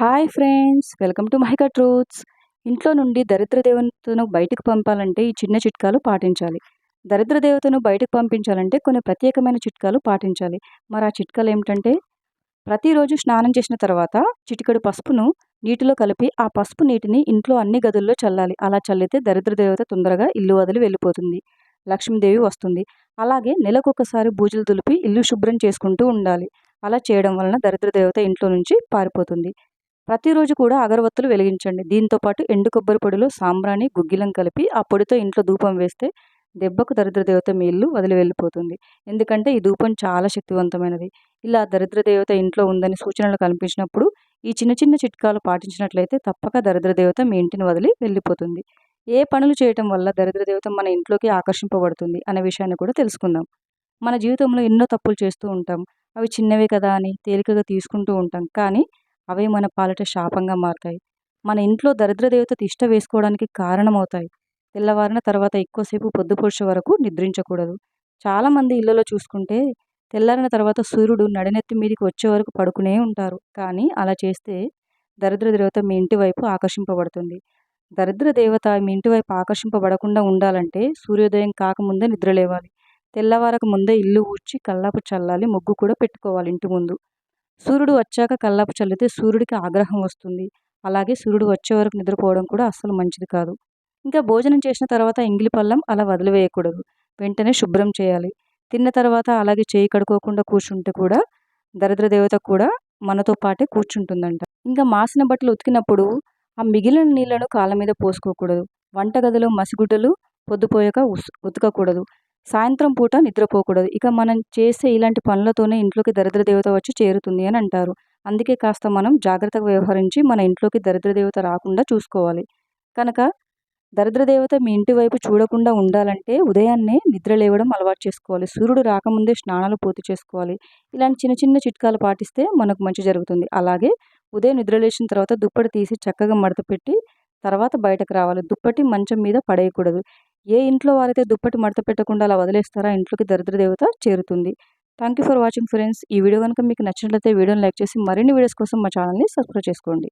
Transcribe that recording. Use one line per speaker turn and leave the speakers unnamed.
Hi friends welcome to Mahika truths. ఇంట్లో నుండి దరిద్ర దేవతను బయటకు పంపాలంటే ఈ చిన్న చిట్కాలు పాటించాలి. దరిద్ర దేవతను బయటకు పంపించాలంటే కొన్ని ప్రత్యేకమైన చిట్కాలు పాటించాలి. మరి ఆ చిట్కాలు ఏమిటంటే ప్రతిరోజు స్నానం చేసిన తర్వాత చిటికడు పసుపును నీటిలో కలిపి ఆ పసుపు నీటిని ఇంట్లో అన్ని గదుల్లో చల్లాలి. అలా చల్లితే దరిద్ర దేవత తొందరగా ఇల్లు వదిలి వెళ్ళిపోతుంది. లక్ష్మీదేవి వస్తుంది. అలాగే నెలకొకసారి బూజులు దులిపి ఇల్లు శుభ్రం చేసుకుంటూ ఉండాలి. అలా చేయడం వలన దరిద్ర దేవత ఇంట్లో నుంచి పారిపోతుంది. ప్రతిరోజు కూడా అగరవత్తులు వెలిగించండి. దీంతో పాటు ఎండు కొబ్బరి పొడిలో సాంబ్రాణి గుగ్గిలం కలిపి ఆ పొడితో ఇంట్లో ధూపం వేస్తే దెబ్బకు దరిద్ర దేవత మీ ఇల్లు వదిలి వెళ్ళిపోతుంది. ఎందుకంటే ఈ ధూపం చాలా శక్తివంతమైనది. ఇలా దరిద్ర దేవత ఇంట్లో ఉందని సూచనలు కనిపించినప్పుడు ఈ చిన్న చిన్న చిట్కాలు పాటించినట్లయితే తప్పక దరిద్ర దేవత మీ ఇంటిని వదిలి వెళ్ళిపోతుంది. ఏ పనులు చేయటం వల్ల దరిద్ర దేవత మన ఇంట్లోకి ఆకర్షింపబడుతుంది అనే విషయాన్ని కూడా తెలుసుకుందాం. మన జీవితంలో ఎన్నో తప్పులు చేస్తూ ఉంటాం. అవి చిన్నవే కదా అని తేలికగా తీసుకుంటూ ఉంటాం. కానీ అవే మన పాలిట శాపంగా మారుతాయి. మన ఇంట్లో దరిద్ర దేవత తిష్ట వేసుకోవడానికి కారణమవుతాయి. తెల్లవారిన తర్వాత ఎక్కువసేపు పొద్దుపొడిచే వరకు నిద్రించకూడదు. చాలామంది ఇళ్ళలో చూసుకుంటే తెల్లారిన తర్వాత సూర్యుడు నడినెత్తి మీదకి వచ్చే వరకు పడుకునే ఉంటారు. కానీ అలా చేస్తే దరిద్ర దేవత మీ ఇంటి వైపు ఆకర్షింపబడుతుంది. దరిద్ర దేవత మీ ఇంటి వైపు ఆకర్షింపబడకుండా ఉండాలంటే సూర్యోదయం కాకముందే నిద్రలేవాలి. తెల్లవారక ముందే ఇల్లు ఊడ్చి కల్లాపు చల్లాలి ముగ్గు కూడా పెట్టుకోవాలి ఇంటి ముందు. సూర్యుడు వచ్చాక కల్లాపు చల్లితే సూర్యుడికి ఆగ్రహం వస్తుంది. అలాగే సూర్యుడు వచ్చే వరకు నిద్రపోవడం కూడా అస్సలు మంచిది కాదు. ఇంకా భోజనం చేసిన తర్వాత ఎంగిలి పళ్ళం అలా వదిలివేయకూడదు. వెంటనే శుభ్రం చేయాలి. తిన్న తర్వాత అలాగే చేయి కడుకోకుండా కూర్చుంటే కూడా దరిద్ర దేవత కూడా మనతో పాటే కూర్చుంటుందంట. ఇంకా మాసిన బట్టలు ఉతికినప్పుడు ఆ మిగిలిన నీళ్ళను కాళ్ళ మీద పోసుకోకూడదు. వంటగదిలో మసిగుడ్డలు పొద్దుపోయాక ఉతకకూడదు. సాయంత్రం పూట నిద్రపోకూడదు. ఇక మనం చేసే ఇలాంటి పనులతోనే ఇంట్లోకి దరిద్ర దేవత వచ్చి చేరుతుంది అని అంటారు. అందుకే కాస్త మనం జాగ్రత్తగా వ్యవహరించి మన ఇంట్లోకి దరిద్ర దేవత రాకుండా చూసుకోవాలి. కనుక దరిద్ర దేవత మీ ఇంటి వైపు చూడకుండా ఉండాలంటే ఉదయాన్నే నిద్ర లేవడం అలవాటు చేసుకోవాలి. సూర్యుడు రాకముందే స్నానాలు పూర్తి చేసుకోవాలి. ఇలాంటి చిన్న చిన్న చిట్కాలు పాటిస్తే మనకు మంచి జరుగుతుంది. అలాగే ఉదయం నిద్ర లేచిన తర్వాత దుప్పటి తీసి చక్కగా మడత పెట్టి తర్వాత బయటకు రావాలి. దుప్పటి మంచం మీద పడేయకూడదు. ఏ ఇంట్లో వారైతే దుప్పటి మడత పెట్టకుండా అలా వదిలేస్తారో ఇంట్లోకి దరిద్ర దేవత చేరుతుంది. Thank you for watching friends ఈ వీడియో కనుక మీకు నచ్చినట్లయితే వీడియోని లైక్ చేసి మరిన్ని వీడియోస్ కోసం మా ఛానల్ని సబ్స్క్రైబ్ చేసుకోండి.